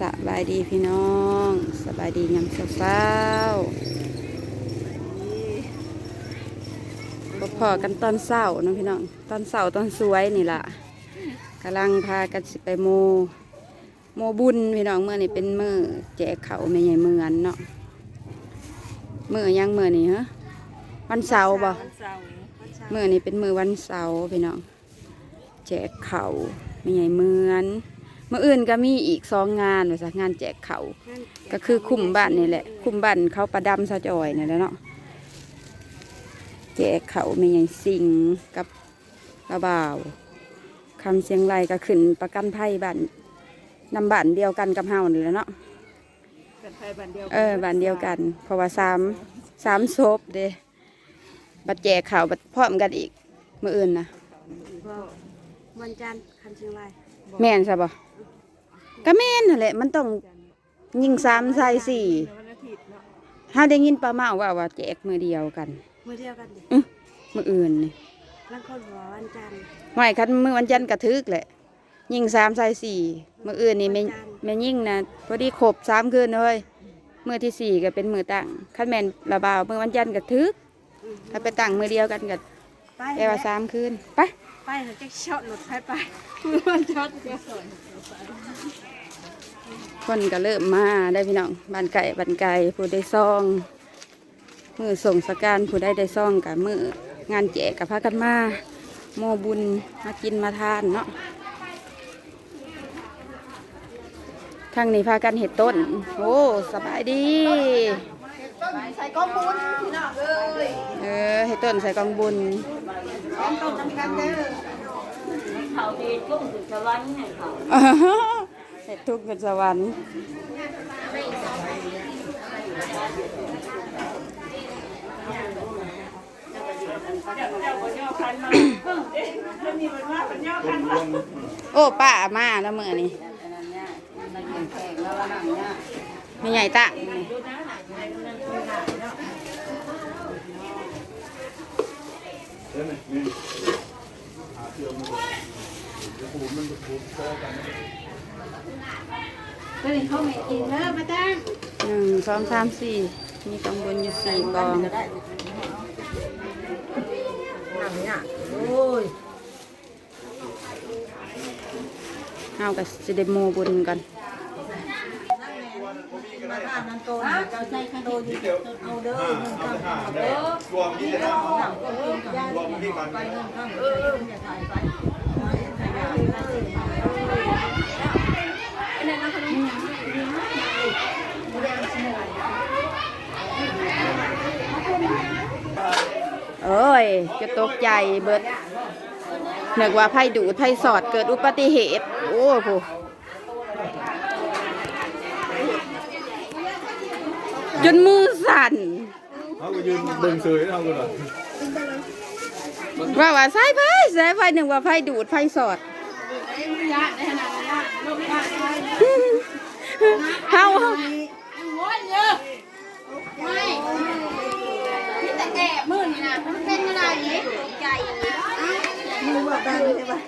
สบายดีพี่น้องสบายดียามเช้าๆพบพอกันตอนเช้าเนาะพี่น้องตอนเช้าตอนสวยนี่ล่ะกำลังพากันสิไปโม โมบุญพี่น้องเมื่อนี่เป็นมือแจกเขาวไม่ใหญ่เมือนเนาะมือยังมือนี่ฮะวันเสาร์บ่วันเสาร์วันเสาร์มือนี่เป็นมือวันเสาร์พี่น้องแจกเขาวไม่ใหญ่เมือนเมื่ออื่นก็มีอีกสองงานว่าซะงานแจกเขาวก็คือคุมบ้านนี่แหละ คุมบ้านเขาประดำสะจอยนี่แหละเนาะแจกเขาไม่ใหญ่สิ่งกับกระบ่าวคำเสียงไรก็ขึ้นประกันภัยบ้านนำบ้านเดียวกันกับเฮานี่แหละเนาะกันไทยบ้านเดียวเออบ้านเดียวกัน เพราะว่าสามสามศพเด้บัดแจกเขาวบัดพร้อมกันอีกมื่ออื่นนะวันจันทร์คันเชียงรายแม่นใช่ปะ ก็แม่นนั่นแหละ มันต้องยิงสามใส่สี่วันอาทิตย์เนาะถ้าได้ยินป้าเมาว่าว่าแจกมือเดียวกันมื้อเดียวกันดิมืออื่นนี่บางคนบอกว่าวันจันทร์ไม่คันมือวันจันทร์กระทึกแหละ ยิงสามใส่สี่มืออื่นนี่ไม่ไม่ยิงนะพอดีครบสามคืนเลยมือที่สี่ก็เป็นมือตั้งคันแมนระบาวมือวันจันทร์กระทึกอืมถ้าไปตั้งมือเดียวกันก็ไปแปลว่าสามคืนไปไปเขาจะช็อตรถไฟไปมื้อวันช็อตเดียวสอน คนก็เริ่มมาได้พี่น้องบ้านไก่บ้านไก่ผู้ได้ซอง มือส่งสการผู้ได้ได้ซองกับมืองานแจกกับพากันมาโมบุญมากินมาทานเนาะทางนี้พากันเห็ดต้น โอ้สบายดีใส่กองบุญพี่น้องเอ้ยเออเห็ดต้นใส่กองบุญกองต้นน้ำกันเด้อเขาดีทุ่งถึงสวรรค์ให้เขา เห็ดทุกข์เป็นสวรรค์โอ้ป้ามาแล้วเมื่อนี้ไม่ใหญ่ตะนี่หนึ่ งสองสามสี่มีกองบนอยู่สี่กองหนังเนี่ยโอ้ยเอากับสิเดโมบุญกันน้ำโตนะเจ้าใจข้างโตอยู่เอาเด้อเงินข้างเอาเด้อรวมที่จะต้องหนังก็กินกันรวมที่กัน ไปเงินข้างเอออย่าถ่ายไป เอ้ ย จะตกใจเบิดนึกว่าไพ่ดูดไพ่สอดเกิดอุบัติเหตุ โอ้โหจนมือสั่นเขาก็ยืนเบิ่งเสยเขาก็เลยว่าว่าสายไพ่สายไพ่หนึ่งว่าไพ่ดูดไพ่สอดเฮา มือว่ากันใช่ปะ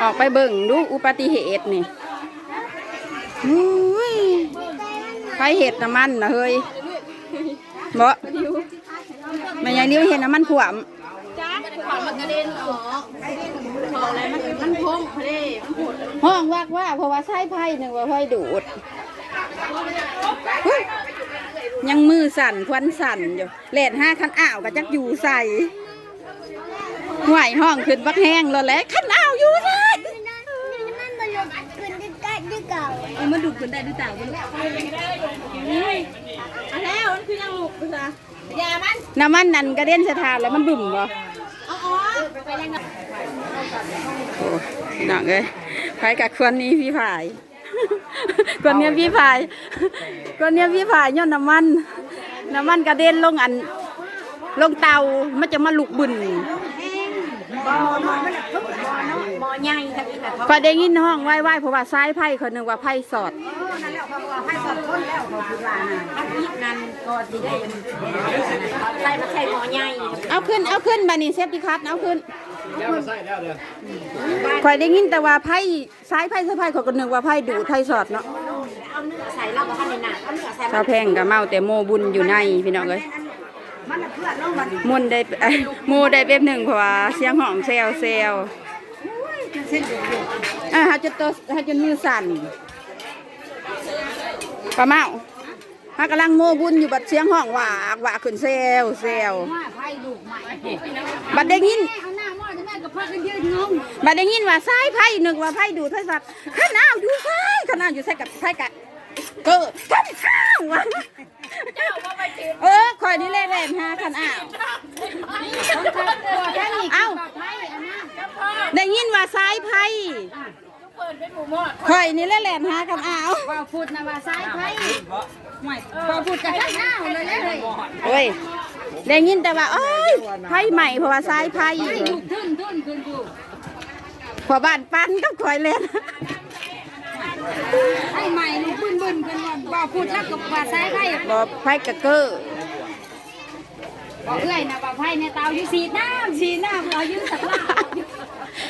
ออกไปเบิ่งดูอุบัติเหตุนี่อุ้ยไฟเห็ดน้ำมันนะเฮ้ยบ่แม่ยายนิ้วเห็นน้ำมันขวมมันกระเด็นออกบอกอะไรมันมันพงเพลมันปวดห้องว่ากว่าเพราะว่าใช้ไพ่หนึ่งว่าไพ่ดูดเฮ้ ยยังมือสั่นควันสั่นอยู่เลดห้าคันอ้าวก็จักอยู่ใส่ไหวห้องขึ้นบักแห้งแล้วแหละคันอ้าวอยู่ใส่เออมันดูดคนได้ด้วยตาบุญเอาแล้วมันคือยังลูกภาษาอย่ามันน้ำมันนั่นกระเด็นสะทานแล้วมันบึ่มบ่เอาอ๋อไปยังไงโอ้หนักเลยไพ่กับคนนี้พี่ผาย คนเนี้ยพี่ผายคนเนี้ยพี่ผายย้อนน้ำมัน น้ำมันกระเด็นลงอัน ลงเตามันจะมาลุกบุ่นบอมอมันทุกบอเนาะบอใหญ่ครับอีกแบบพอได้ยินห้องไหว้ๆเพราะว่าซ้ายไพ่คนหนึ่งว่าไพ่สอดนั่นแหละเพราะว่าให้สอบคนแล้วเขาคือว่าน่ะอันนี้นั่นก็สิได้ใส่มาใส่หมอใหญ่เอาขึ้นเอาขึ้นบานี่เซฟตี้คัทเอาขึ้น แล้วมาใส่แล้วเด้อข่อยได้ยินแต่ว่าไพ่ซ้ายไพ่ซ้ายไพ่ข่อยก็นึกว่าไพ่ดูดไพ่สอดเนาะเอาเนื้อใส่เราบ่ทันได้หนักเอาเนื้อใส่สาวแพงกับเมาแต่โมบุญอยู่ในพี่น้องเอ้ยมันน่ะเพื่อนน้องมันมุนได้เอ้ยโมได้เป๊บหนึ่งเพราะว่าเสียงห้องเซลเซลอะหาจนตัวหาจนมือสั่นป้าเมาฮากำลังโมบุญอยู่บัดเสียงห้องหวากหวากขึ้นเซลเซลว่าไผ่ลูกใหม่บัดได้ยิน กับพ่อกันยืนงงบัดได้ยินว่าซ้ายไพ่นึกว่าไพ่ดูดไพ่สัตว์ข้าน้าวอยู่ซ้ายข้าน้าวอยู่ซ้ายกับไพ่กัดเกิดข้างข้างวะเออคอยนี่เล่นเล่นฮะขันอ้าวเอ้าได้ยินว่าซ้ายไพ่ คอยนี่เล่นเล่นฮะขันอ้าวว่าพูดนะว่าซ้ายไผ่ไม่ว่าพูดกับข้างหน้าเลยเลยโอ้ยได้ยินแต่ว่าเอ้ยไพ่ใหม่เพราะว่าซ้ายไพ่ลูกทึ่นทึ่นขึ้นอยู่พอบ้านปันก็คอยเล่นไผ่ใหม่ลูกบึ้นบึ้นขึ้นว่าว่าพูดแล้วกับว่าซ้ายไผ่บอไพ่กะเกอร์บอกเอ้ยนะว่าไผ่ในเตาอยู่สีน้ำสีน้ำเรายืนสักลา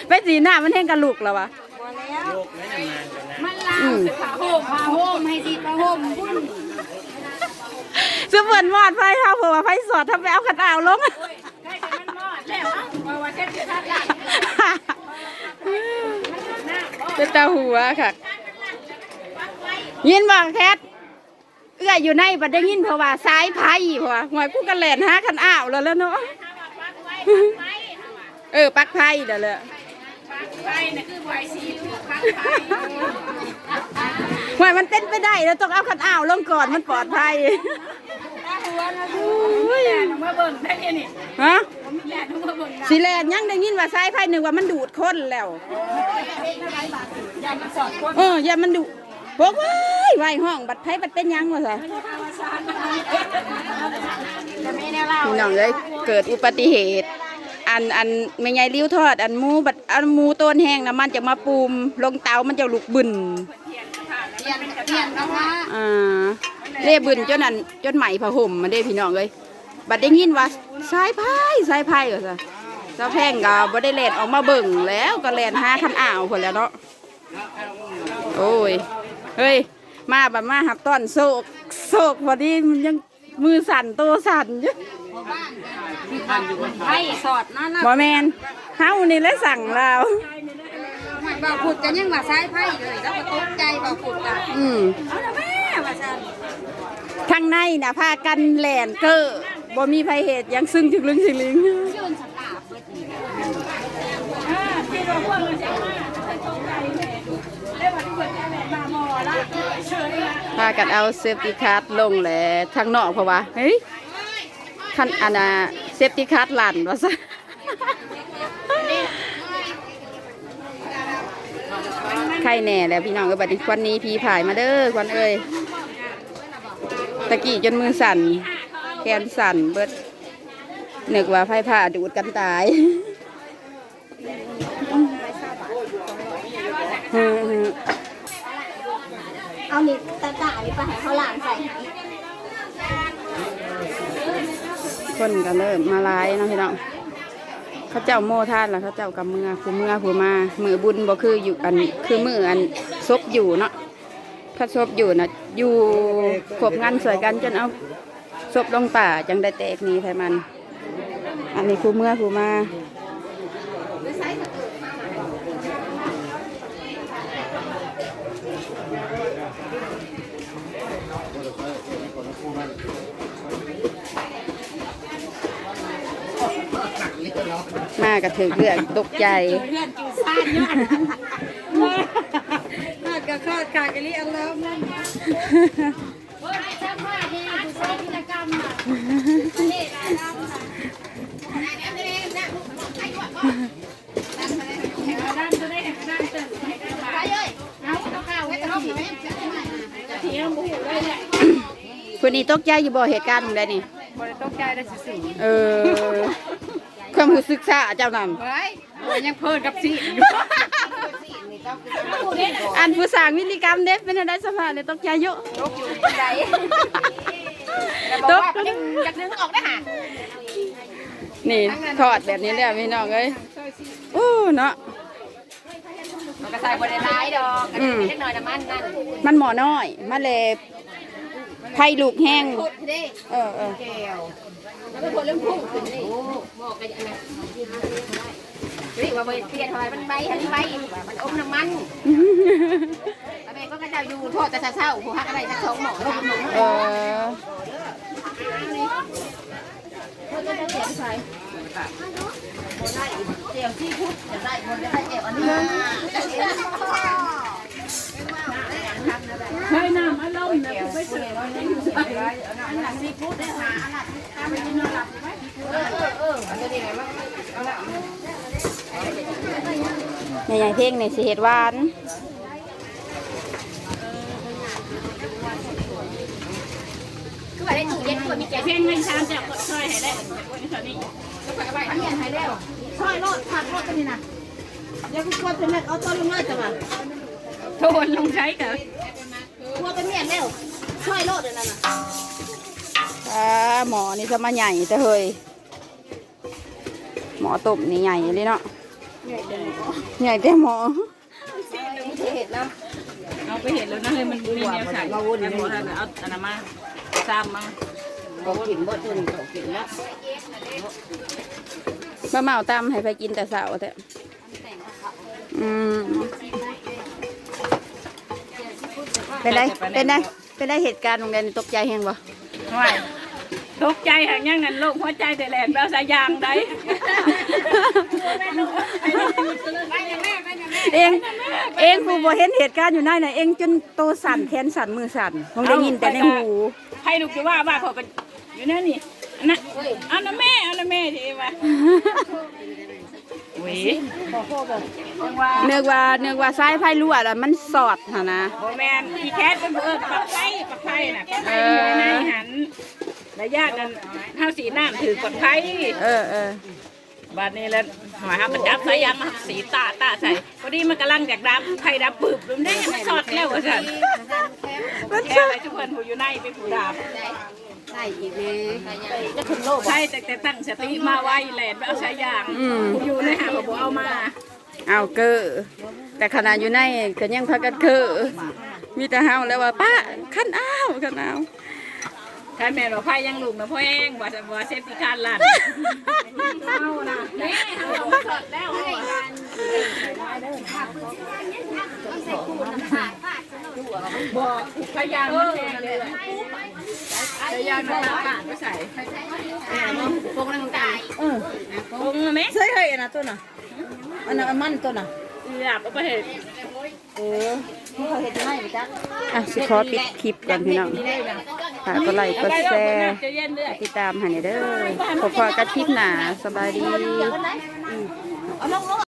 ไปสีหน้ามันแห้งกระลูกแล้ววะ มันลาวผ้าห่มผ้าห่มให้สีผ้าห่มบุ้นซึ่งเหมือนมอดไพ่ค่ะเพราะว่าไพ่สอดทำไปเอาขันอ้าวลงใกล้จะมันมอดแล้วว่าว่าเช็ดชัดละเป็นตาหัวค่ะ ยินบอกแคทเอื้ออยู่ในบัดได้ยินเพราะว่าซ้ายไพ่เพราะว่าหวยกูกันแหลนหาขันอ้าวแล้วแล้วเนาะเออปักไพ่เดี๋ยวเลย ไผ่น่ะคือไผ่สีถูกข้างไผ่หวยมันเต้นไปได้แล้วต้องเอาขันอ้าวลงก่อนมันปลอดภัยหัวนะดูแหลนมาเบิ่งได้เนี่ยนี่ฮะผมแหลนมาเบิ่งนะสีแลนยังได้ยินว่าซ้ายไพ่หนึ่งว่ามันดูดคนแล้วอย่ามาสอดคนเอออย่ามันดุพวกว้ายไหวห้องบัดไพ่บัดเป็นหยังวะสิจะไม่แน่เล่าพี่น้องเลยเกิดอุบัติเหตุ อันอันไม่ใหญ่ริ้วทอด อันหมูบัดอันหมูต้นแห้งนะมันจะมาปูมลงเตามันจะลุกบึนเปลี่ยนเปลี่ยนแล้วว่าอ่าเล่บึนจนนั้นจนไหมผ้าห่มมาได้พี่น้องเลยบัดได้ยินว่าสายพายสายพายเหรอซะเจ้าแพงก็บ่ได้แลนออกมาเบิ่งแล้วก็แลนหาคันอ่าวพุ่นแล้วเนาะโอ้ยเฮ้ยมาบัดมาหับต้อนโศกโศกพอดีมันยัง มือสั่นตัวสั่นอยู่ไผ่สอดนั่นน่ะบ่แมนเฮานี่แหละสั่งเราไม่บ่พูดกันยังว่าซ้ายไผ่เลยแล้วก็ตกใจบ่พูดกันอืมเอาละแม่ว่าซั่นข้างในน่ะพากันแหลนเกอร์บ่มีภัยเหตุหยังซึ่งถึงลึงสิลิง ยืนสตาเปิดนี่อ่าที่เราพวกมันจะมาตกใจแม่ได้ว่าที่เปิดแม่มาหมอละเฉยละ พากันเอาเซฟตี้คาร์ดลงแหละทางนอกเพราะว่าเฮ้ยคันอันน่ะเซฟตี้คาร์ดลั่นว่าซะใครแน่แล้วพี่น้องเอ้ยบัดนี้วันนี้พี่ผายมาเด้อวันเอ้ยตะกี้จนมือสั่นแขนสั่นเบิดนึกว่าไฟผ่าดูดกันตายเอานี่ตะกร้านี่ ไปให้เขาล้างใส่คนก็เริ่มมาหลายเนาะพี่น้องเขาเจ้าโมท่านแล้วเขาเจ้ากับเมือผู้มือผู้มามือบุญบ่คืออยู่อันคือมืออันซบอยู่เนาะถ้าซบอยู่นะอยู่ขบงานสวยกันจนเอาซบลงป่าจังได้แตกนี้ไทมัน อันนี้ผู้มือผู้มา มาก็ถือเรื่องตกใจเพื่อนกินซ่านยอดน่าก็คอดกากะลิอัลลอฮ์นั่นโอ้ยช่างว่าเนี่ยผู้ชายกิจกรรมอะนี่กรรมค่ะด้านตัวได้ด้านเติมไปเลยเอาเอาข้าวไว้ตรงนี้จะเที่ยงบุ้เลยแหละคนนี้ตกใจอยู่บ่เหตุการณ์ของใดนี่บริตกใจได้สิสิเออ ความรู้สึกซะเจ้านั่นเฮ้ยยังเพิ่นกับสิอันผู้สร้างวิธีกรรมเด็เป็นอะไรสภาพเลยตกใจเยอะตกอยู่ใจตกจากนึงออกได้หานี่ทอดแบบนี้เลยพี่น้องเอ้ยโอ้เนาะมันก็ใส่บริร้ายดอกอันนี้เล็กน้อยน้ำมันนั่นมันหมอน้อยมาเลยไผ่ลูกแห้งพุดเด้เออเออ แก้วแล้วก็คนเริ่มพุ่งขึ้นนี่โอ้บอกกันอย่างนั้นเฮ้ยว่าไปเปลี่ยนทำไมมันใบให้ใบว่ามันอมน้ำมันแล้วแม่ก็กระเจ้าอยู่โทษแต่เช้าๆผู้ฮักอะไรสักสองหมอสามหมอเออเจียวที่พุดจะได้คนจะได้เอวอันนี้ใช้น้ำอารมณ์นะ ไปเถอะใหญ่ๆเพ่งในสิเฮ็ดหวานคือว่าได้ตู้เย็นคนมีแกเพ่งไม่ชามจะช่วยให้ได้วันนี้ตอนนี้อันนี้ให้แล้วซอยโลดผัดโลดตัวนี้นะเดี๋ยวกูกดเป็นแม่เอาต้นลงเลยจ้ะมาโทนลงใช้กับก แล้วซอยโลดเดี๋ยวนั้นน่ะอ่าหมอนี่จะมาใหญ่แต่เฮยหมอต้มนี่ใหญ่เลยเนาะใหญ่แต่หมอเห็ดนะเอาไปเห็นแล้วนะเฮ้ยมันมีแนวใส่มาวนอยู่เอาอันนั้นมาซ้ำมาบอกกินบ่จนบอกกินแล้วมาเมาตำให้ไปกินแต่เสาร์แต่อืม เป็นไรเป็นไรเป็นไรเหตุการณ์โรงเรียนตกใจแฮงบ่ว่าตกใจหางยังนั้นโลกหัวใจแต่แหลนแปลสายยางได้เองเองผู้บ่เห็นเหตุการณ์อยู่ในน่ะเองจนโตสั่นแขนสั่นมือสั่นคงได้ยินแต่ในหูให้ลูกจะว่าว่าเขาก็อยู่นั่นนี่อันนั้นเอานะแม่เอานะแม่ทีว่า เว้ยจังว่าเนึกว่าเนึกว่าสายไฟรั่วแล้วมันสอดหั่นนะโบแมนอีแคทเป็นเออปักไฟปักไฟน่ะปักไฟอยู่ในหันระยะนั้นเท่าสีน้ำถือปักไฟเออเออบาดนี้แล้วหมายความมันจับสายยางมาสีตาตาใส่พอดีมันกำลังจากดับไฟดับปึบมันได้มันสอดแล้วว่าสันมันแค่สออะไรดทุกคนผู้อยู่ในเป็นผู้ดับ ใส่อีกแม่ใช่แต่แต่ตั้งสติมาไว้แหลนไปเอาสายยางผู้อยู่ในหาบ่เอามาเอาเกอแต่ขนาดอยู่ในก็ยังพากันเกอมีแต่เฮาแล้วว่าป้าขั้นอ้าวขั้นอ้าวถ้าแม่เราไฟยังลุกนะพ่อแห้งว่าว่าเซฟตี้การลั่นเอานะนี่เอาสอดแล้ว บ่พยายามมันแห้งเลยพยายามมันตาปาดไปใส่พวกนั้นมันตายปรุงไหมใช่เลยนะตัวน่ะอันนั้นมันตัวน่ะอยากเอาไปเห็ดเอออะสิขอปิดคลิปก่อนพี่น้องฝากกดไลค์กดแชร์ติดตามให้เด้อพบกันคลิปหนาสบายดี